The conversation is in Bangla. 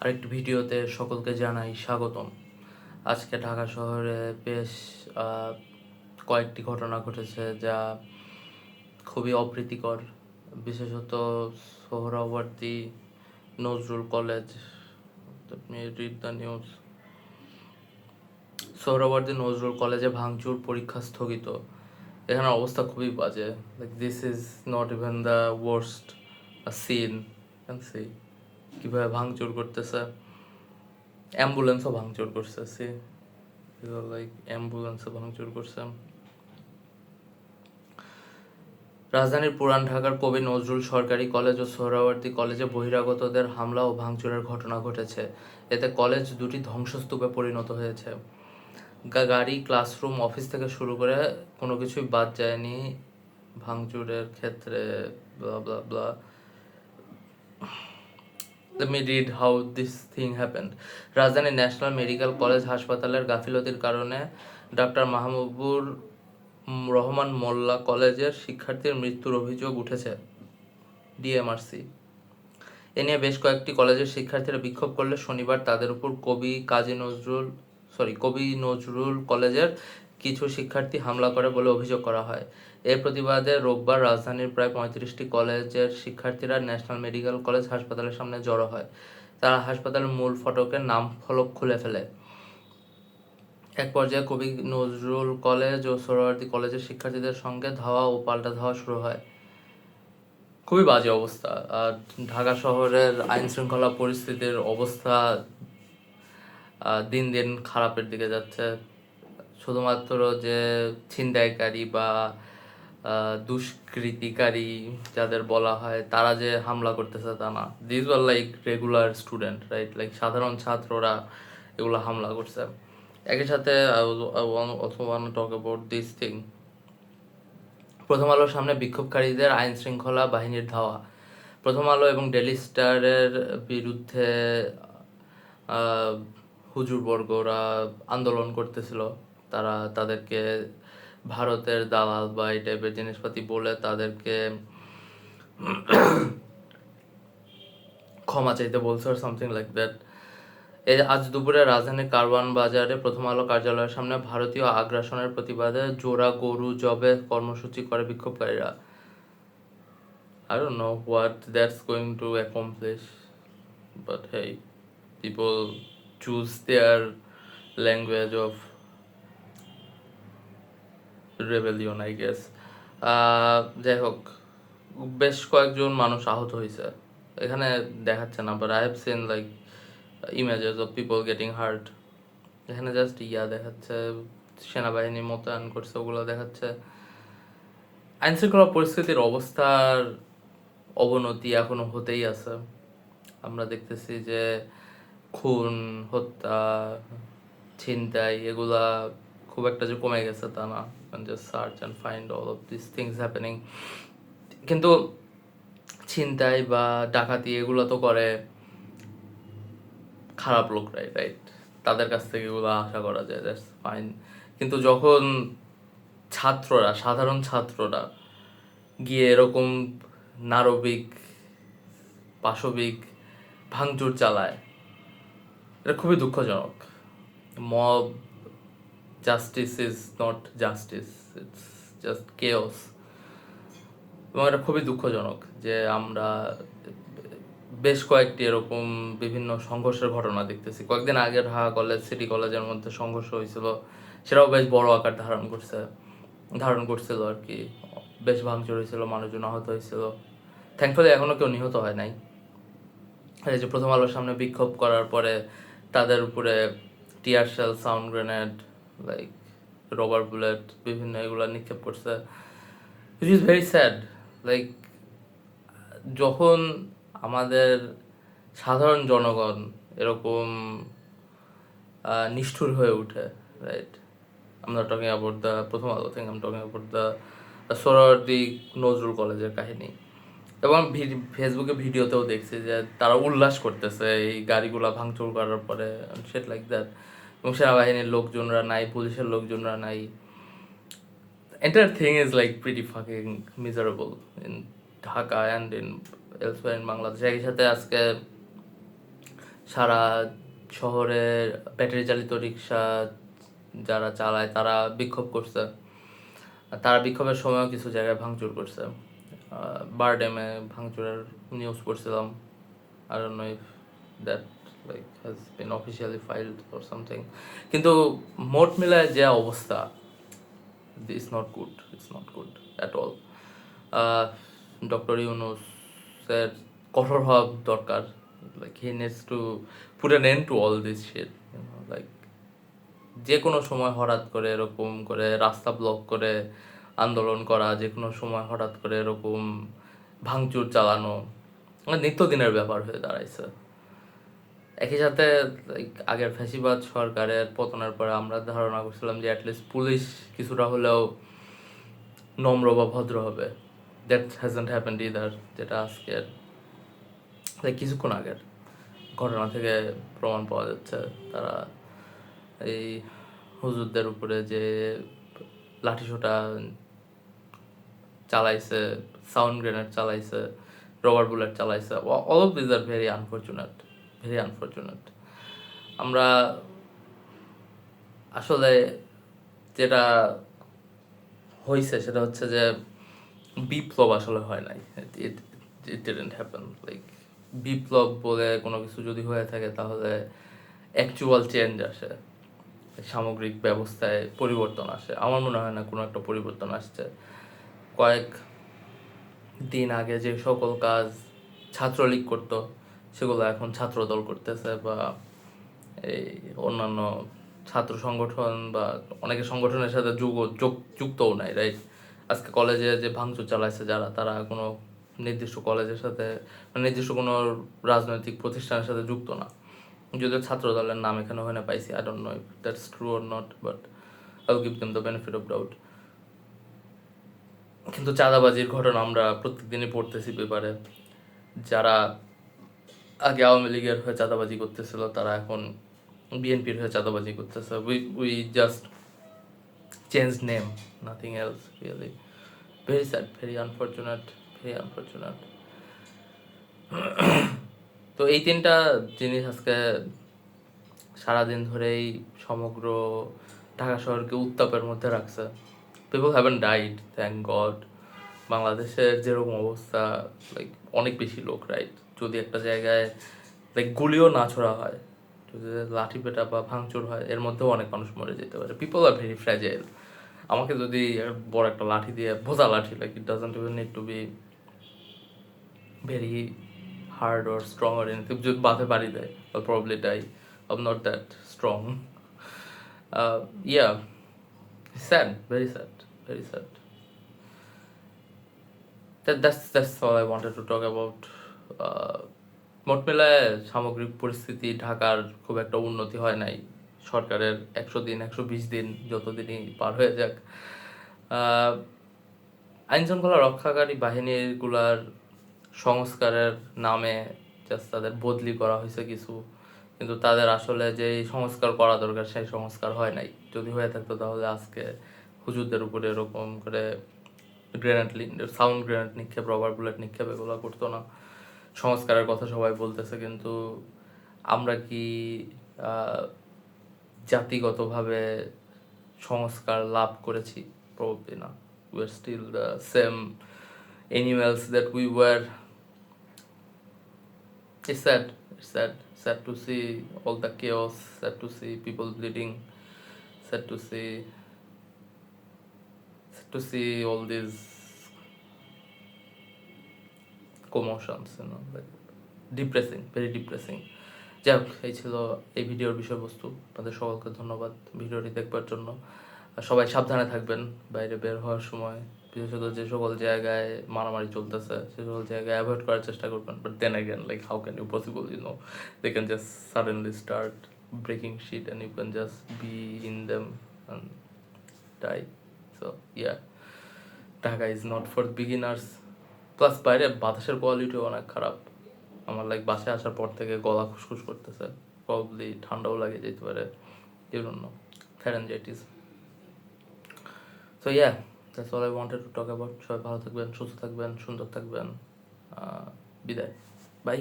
আরেকটি ভিডিওতে সকলকে জানাই স্বাগতম। আজকে ঢাকা শহরে বেশ কয়েকটি ঘটনা ঘটেছে যা খুবই অপ্রীতিকর। বিশেষত Suhrawardy, Nazrul college the news. Suhrawardy, Nazrul কলেজে ভাঙচুর পরীক্ষা স্থগিত। এখানে অবস্থা খুবই বাজে। Like this is not even the worst scene can see কীভাবে ভাঙচুর করতেছে? অ্যাম্বুলেন্সও ভাঙচুর করছে সি লাইক অ্যাম্বুলেন্সও ভাঙচুর করছে। রাজধানীর পুরান ঢাকার কবি নজরুল সরকারি কলেজ ও সোহরাওয়ার্দী কলেজে বহিরাগতদের হামলা ও ভাঙচুরের ঘটনা ঘটেছে। এতে কলেজ দুটি ধ্বংসস্তূপে পরিণত হয়েছে। গাড়ি, ক্লাসরুম, অফিস থেকে শুরু করে কোনো কিছুই বাদ যায়নি ভাঙচুরের ক্ষেত্রে blah blah blah Let me read how this thing happened. রাজধানী ন্যাশনাল মেডিকেল কলেজ হাসপাতালের গাফিলতির কারণে ডাক্তার মাহবুবুর উম, রহমান মোল্লা কলেজের শিক্ষার্থীর মৃত্যুর অভিযোগ উঠেছে ডিএমআরসি এ নিয়ে বেশ কয়েকটি কলেজের শিক্ষার্থীরা বিক্ষোভ করলে শনিবার তাদের উপর কবি কাজী নজরুল সরি কবি নজরুল কলেজের কিছু শিক্ষার্থী হামলা করে বলে অভিযোগ করা হয় এর প্রতিবাদে রোববার রাজধানীর প্রায় পঁয়ত্রিশটি কলেজের শিক্ষার্থীরা ন্যাশনাল মেডিকেল কলেজ হাসপাতালের সামনে জড়ো হয়। তারা হাসপাতালের মূল ফটকের নাম ফলক খুলে ফেলে। এক পর্যায়ে কবি নজরুল কলেজ ও সোহরাওয়ার্দী কলেজের শিক্ষার্থীদের সঙ্গে ধাওয়া ও পাল্টা ধাওয়া শুরু হয়। খুবই বাজে অবস্থা। আর ঢাকা শহরের আইন শৃঙ্খলা পরিস্থিতির অবস্থা দিন দিন খারাপের দিকে যাচ্ছে। শুধুমাত্র যে ছিনতাইকারী বা দুষ্কৃতিকারী যাদের বলা হয়, তারা যে হামলা করতেছে তা না। This were like regular student right like সাধারণ ছাত্ররা এগুলো হামলা করছে। একই সাথে টক অ্যাবাউট দিস থিং প্রথম আলোর সামনে বিক্ষোভকারীদের আইন শৃঙ্খলা বাহিনীর ধাওয়া। প্রথম আলো এবং ডেলি স্টারের বিরুদ্ধে হুজুরবর্গরা আন্দোলন করতেছিল। তারা তাদেরকে ভারতের দালাল বা এই টাইপের জিনিসপাতি বলে তাদেরকে ক্ষমা চাইতে বলছে আর সামথিং লাইক দ্যাট এই আজ দুপুরে রাজধানীর কারওয়ান বাজারে প্রথম আলো কার্যালয়ের সামনে ভারতীয় আগ্রাসনের প্রতিবাদে জোড়া গরু জবে কর্মসূচি করে বিক্ষোভকারীরা। Don't know what that's going to accomplish, but hey, people choose their language of rebellion, I. Ah, যাই হোক বেশ কয়েকজন মানুষ আহত হয়েছে এখানে দেখাচ্ছে না but I have seen like images of people getting hurt এখানে জাস্ট ইয়া দেখাচ্ছে সেনাবাহিনী মোতায়েন করছে ওগুলো দেখাচ্ছে। আইন শৃঙ্খলা পরিস্থিতির অবস্থার অবনতি এখনও হতেই আছে। আমরা দেখতেছি যে খুন হত্যা ছিনতাই এগুলা খুব একটা যে কমে গেছে তা না। Just search and find all of this things happening কিন্তু ছিনতাই বা ডাকাতি এগুলো তো করে খারাপ লোকরাই রাইট তাদের কাছ থেকে এগুলো আশা করা যায় দ্যাটস ফাইন কিন্তু যখন ছাত্ররা, সাধারণ ছাত্ররা গিয়ে এরকম নারবিক, পাশবিক ভাঙচুর চালায়, এটা খুবই দুঃখজনক। Mob justice is not justice it's just chaos এবং এটা খুবই দুঃখজনক যে আমরা বেশ কয়েকটি এরকম বিভিন্ন সংঘর্ষের ঘটনা দেখতেছি। কয়েকদিন আগে ঢাকা কলেজ, সিটি কলেজের মধ্যে সংঘর্ষ হয়েছিল, সেটাও বেশ বড় আকার ধারণ করছে, ধারণ করছিল আর কি। বেশ ভাঙচুর হয়েছিল, মানুষজন আহত হয়েছিল। থ্যাঙ্কফুলি এখনও কেউ নিহত হয় নাই। এই যে প্রথম আলোর সামনে বিক্ষোভ করার পরে তাদের উপরে tear shell sound grenade like rubber bullet বিভিন্ন এগুলো নিক্ষেপ করছে। Which is very sad like যখন আমাদের সাধারণ জনগণ এরকম নিষ্ঠুর হয়ে ওঠে রাইট আমরা টকিং অ্যাবাউট দ্য প্রথম আলো থেকে আমি talking about the Suhrawardy Nazrul কলেজের কাহিনী। এবং ফেসবুকে ভিডিওতেও দেখছি যে তারা উল্লাস করতেছে এই গাড়িগুলা ভাঙচুর করার পরে সেট লাইক দ্যাট এবং সেনাবাহিনীর লোকজনরা নাই, পুলিশের লোকজনরা নাই। Entire thing is like pretty fucking miserable in Dhaka and in elsewhere in Bangladesh. একই সাথে আজকে সারা শহরে ব্যাটারি চালিত রিক্সা যারা চালায়, তারা বিক্ষোভ করছে। তারা বিক্ষোভের সময়ও কিছু জায়গায় ভাঙচুর করছে। বার বারডেমে ভাঙচুরের নিউজ পড়ছিলাম। আর know if like, has been officially filed or something. কিন্তু মোট মিলায় যে অবস্থা it's not good it's not good at all doctor ইউনুসের কঠোর হওয়া দরকার like he needs to put an end to all this shit like যে কোনো সময় হঠাৎ করে এরকম করে রাস্তা ব্লক করে আন্দোলন করা, যে কোনো সময় হঠাৎ করে এরকম ভাঙচুর চালানো মানে নিত্যদিনের ব্যাপার হয়ে দাঁড়াইছে। একই সাথে আগের ফ্যাসিবাদ সরকারের পতনের পরে আমরা ধারণা করছিলাম যে অ্যাটলিস্ট পুলিশ কিছুটা হলেও নম্র বা ভদ্র হবে। দ্যাট হ্যাজেন্ট হ্যাপেন্ড ইদার যেটা আজকের কিছুক্ষণ আগের ঘটনা থেকে প্রমাণ পাওয়া যাচ্ছে। তারা এই হুজুরদের উপরে যে লাঠিসোঁটা চালাইছে সাউন্ড গ্রেনেড চালাইছে রবার বুলেট চালাইছে all of these are very unfortunate very unfortunate আমরা আসলে যেটা হয়েছে সেটা হচ্ছে যে বিপ্লব আসলে হয় নাই। ইট ডিডেন্ট হ্যাপেন লাইক বিপ্লব বলে কোনো কিছু যদি হয়ে থাকে তাহলে অ্যাকচুয়াল চেঞ্জ আসে, সামগ্রিক ব্যবস্থায় পরিবর্তন আসে। আমার মনে হয় না কোনো একটা পরিবর্তন আসছে। কয়েক দিন আগে যে সকল কাজ ছাত্রলীগ করতো সেগুলো এখন ছাত্রদল করতেছে বা এই অন্যান্য ছাত্র সংগঠন বা অনেকে সংগঠনের সাথে যুগ যুক্তও নাই রাইট আজকে কলেজে যে ভাঙচুর চালাইছে যারা, তারা কোনো নির্দিষ্ট কলেজের সাথে মানে নির্দিষ্ট কোনো রাজনৈতিক প্রতিষ্ঠানের সাথে যুক্ত না। যদিও ছাত্র দলের নাম এখানে হয় না, পাইছি I don't know if that's true or not but I give them the benefit of doubt কিন্তু চাঁদাবাজির ঘটনা আমরা প্রত্যেক দিনই পড়তেছি পেপারে। যারা আগে আওয়ামী লীগের হয়ে চাঁদাবাজি করতেছিল, তারা এখন বিএনপির হয়ে চাঁদাবাজি করতেছে। We we just change name nothing else really very sad very unfortunate very unfortunate তো এই তিনটা জিনিস আজকে সারাদিন ধরেই সমগ্র ঢাকা শহরকে উত্তাপের মধ্যে রাখছে। People haven't died thank God বাংলাদেশের যেরকম অবস্থা লাইক অনেক বেশি লোক রাইট যদি একটা জায়গায় লাইক গুলিও না ছোড়া হয় যদি লাঠি পেটা বা ভাঙচুর হয় এর মধ্যেও অনেক মানুষ মরে যেতে পারে পিপল আর ভেরি ফ্র্যাজাইল আমাকে যদি বড় একটা লাঠি দিয়ে ভোজা লাঠি like it doesn't even need to be very hard or strong or anything যদি বাঁধে বাড়ি দেয় probably die. I'm not that strong. Uh, yeah, sad, very sad, very sad. That, that's that's all I wanted to talk about. Uh, মোট মেলায় সামগ্রিক পরিস্থিতি ঢাকার খুব একটা উন্নতি হয় নাই। সরকারের একশো দিন একশো বিশ দিন যতদিনই পার হয়ে যাক। আইন শৃঙ্খলা রক্ষাকারী বাহিনীগুলার সংস্কারের নামে জাস্ট তাদের বদলি করা হয়েছে কিছু। কিন্তু তাদের আসলে যে সংস্কার করা দরকার সেই সংস্কার হয় নাই। যদি হয়ে থাকতো তাহলে আজকে হুজুরদের উপরে এরকম করে গ্রেনেড সাউন্ড গ্রেনেড নিক্ষেপ রবার বুলেট নিক্ষেপ এগুলো করতো না। সংস্কারের কথা সবাই বলতেছে, কিন্তু আমরা কি জাতিগতভাবে সংস্কার লাভ করেছি? প্রবৃত্তি না we're still the same animals that we were sad sad sad to see all the chaos sad to see people bleeding sad to see to see all this know, like depressing, very যাই হোক, এই ছিল এই ভিডিওর বিষয়বস্তু। আপনাদের সকলকে ধন্যবাদ ভিডিওটি দেখবার জন্য। সবাই সাবধানে থাকবেন, বাইরে বের হওয়ার সময়। বিশেষত যে সকল জায়গায় মারামারি চলতেছে, সে সকল জায়গায় অ্যাভয়েড করার চেষ্টা করবেন। But then again like how can you possible you know they can just suddenly start breaking shit and you can just be in them die so yeah Dhaka is not for beginners plus বাইরে বাতাসের কোয়ালিটিও অনেক খারাপ। আমার লাইক বাসে আসার পর থেকে গলা খুসখুস করতেছে। প্রবলি ঠান্ডাও লাগে যেতে পারে। এই জন্য pharyngitis so yeah that's all I wanted to talk about সবাই ভালো থাকবেন, সুস্থ থাকবেন, সুন্দর থাকবেন। বিদায়। বাই